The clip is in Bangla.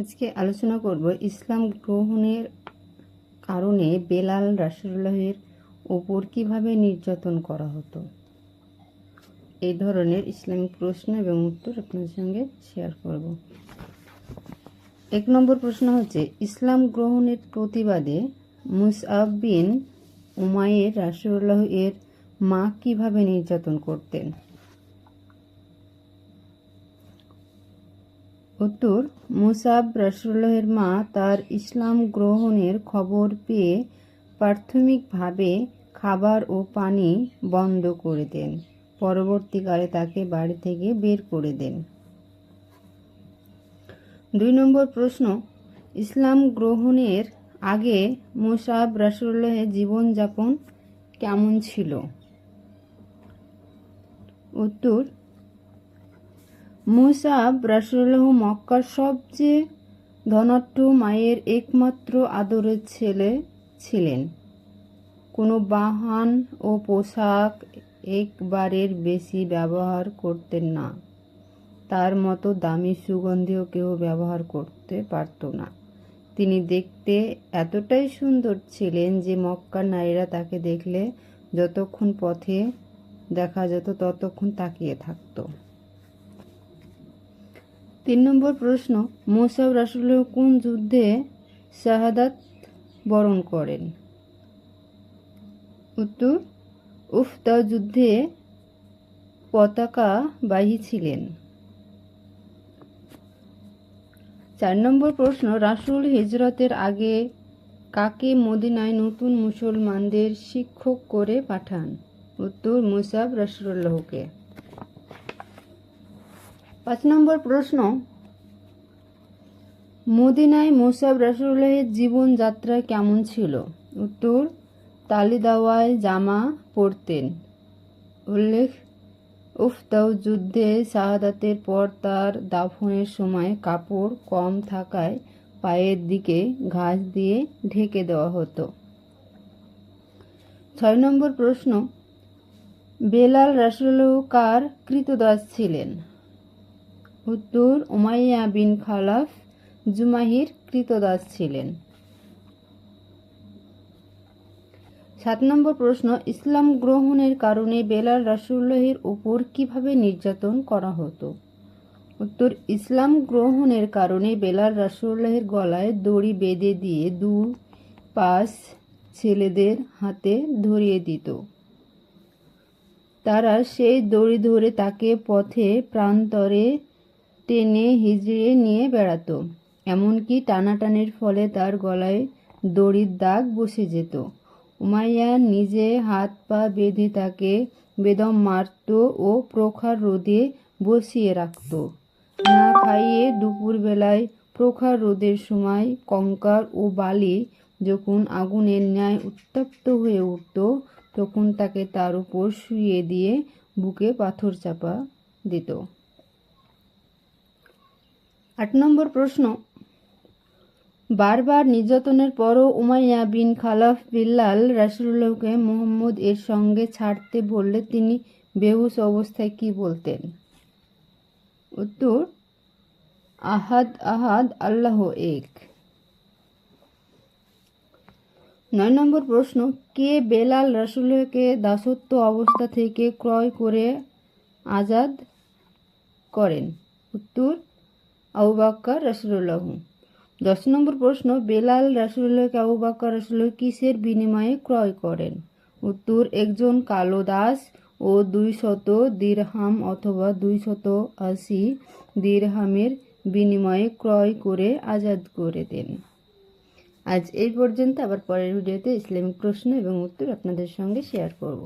আজকে আলোচনা করব ইসলাম গ্রহণের কারণে বেলাল রাসুল্লাহের ওপর কীভাবে নির্যাতন করা হতো। এই ধরনের ইসলামিক প্রশ্ন এবং উত্তর আপনাদের সঙ্গে শেয়ার করব। এক নম্বর প্রশ্ন হচ্ছে, ইসলাম গ্রহণের প্রতিবাদে মুসআব বিন উমায়ের রাসুল্লাহ এর মা কীভাবে নির্যাতন করতেন? উত্তর মুসাব রাসুল্লাহের মা তার ইসলাম গ্রহণের খবর পেয়ে প্রাথমিকভাবে খাবার ও পানি বন্ধ করে দেন। পরবর্তীকালে তাকে বাড়ি থেকে বের করে দেন। দুই নম্বর প্রশ্ন, ইসলাম গ্রহণের আগে মুসাব রাসুল্লাহের জীবনযাপন কেমন ছিল? উত্তর মুসাব রাসুল্লাহ মক্কার সবচেয়ে ধনাঢ্য মায়ের একমাত্র আদরের ছেলে ছিলেন। কোনো বাহন ও পোশাক একবারের বেশি ব্যবহার করতেন না। তার মতো দামি সুগন্ধিও কেউ ব্যবহার করতে পারত না। তিনি দেখতে এতটাই সুন্দর ছিলেন যে মক্কার নারীরা তাকে দেখলে যতক্ষণ পথে দেখা যেত, ততক্ষণ তাকিয়ে থাকতো। তিন নম্বর প্রশ্ন, মোসাব রাসুল্লাহ কোন যুদ্ধে শাহাদাত বরণ করেন? উত্তর উফতা যুদ্ধে পতাকা বাহী ছিলেন। চার নম্বর প্রশ্ন, রাসুল হিজরতের আগে কাকে মদিনায় নতুন মুসলমানদের শিক্ষক করে পাঠান? উত্তর, মুসাব রাসুল্লাহকে পাঁচ নম্বর প্রশ্ন। মদিনায় মোসাব রাসুল্লাহের জীবনযাত্রা কেমন ছিল? উত্তর, তালিদাওয়ায় জামা পরতেন। উল্লেখ উফতাউ যুদ্ধে শাহাদাতের পর তার দাফনের সময় কাপড় কম থাকায় পায়ের দিকে ঘাস দিয়ে ঢেকে দেওয়া হতো। ছয় নম্বর প্রশ্ন, বেলাল রাসুল্লাহ কার কৃতদাস ছিলেন? উত্তর উমাইয়া বিন খালাফ জুমাহির কৃতদাস ছিলেন। সাত নম্বর প্রশ্ন, ইসলাম গ্রহণের কারণে বেলাল রাসুল্লাহের উপর কীভাবে নির্যাতন করা হতো? উত্তর, ইসলাম গ্রহণের কারণে বেলাল রাসুল্লাহের গলায় দড়ি বেঁধে দিয়ে দু পাশ ছেলেদের হাতে ধরিয়ে দিত। তারা সেই দড়ি ধরে তাকে পথে প্রান্তরে টেনে হিজড়ে নিয়ে বেড়াতো। এমনকি টানাটানির ফলে তার গলায় দড়ির দাগ বসে যেত। উমাইয়া নিজে হাত পা বেঁধে তাকে বেদম মারত ও প্রখার রোদে বসিয়ে রাখত। না খাইয়ে দুপুরবেলায় প্রখার রোদের সময় কঙ্কার ও বালি যখন আগুনের ন্যায় উত্তপ্ত হয়ে উঠত, তখন তাকে তার উপর শুয়ে দিয়ে বুকে পাথর চাপা দিত। আট নম্বর প্রশ্ন। বারবার নির্যাতনের পরও উমাইয়া বিন খালাফ বিল্লাল রাসুল্লাহকে মোহাম্মদ এর সঙ্গে ছাড়তে বললে তিনি বেহুশ অবস্থায় কি বলতেন? উত্তর, আহাদ আহাদ আল্লাহ এক। নয় নম্বর প্রশ্ন, কে বেলাল রাসুল্লাহকে দাসত্ব অবস্থা থেকে ক্রয় করে আজাদ করেন? উত্তর আবু বাক্কার দশ নম্বর প্রশ্ন, বেলাল রাসুল্লাহকে আবু বাক্কার রাসুল্লাহ কিসের বিনিময়ে ক্রয় করেন? উত্তর, একজন কালো দাস ও দুই শত দিরহাম অথবা দুই শত আশি দিরহামের বিনিময়ে ক্রয় করে আজাদ করে দেন। আজ এই পর্যন্ত, আবার পরের ভিডিওতে ইসলামিক প্রশ্ন এবং উত্তর আপনাদের সঙ্গে শেয়ার করব।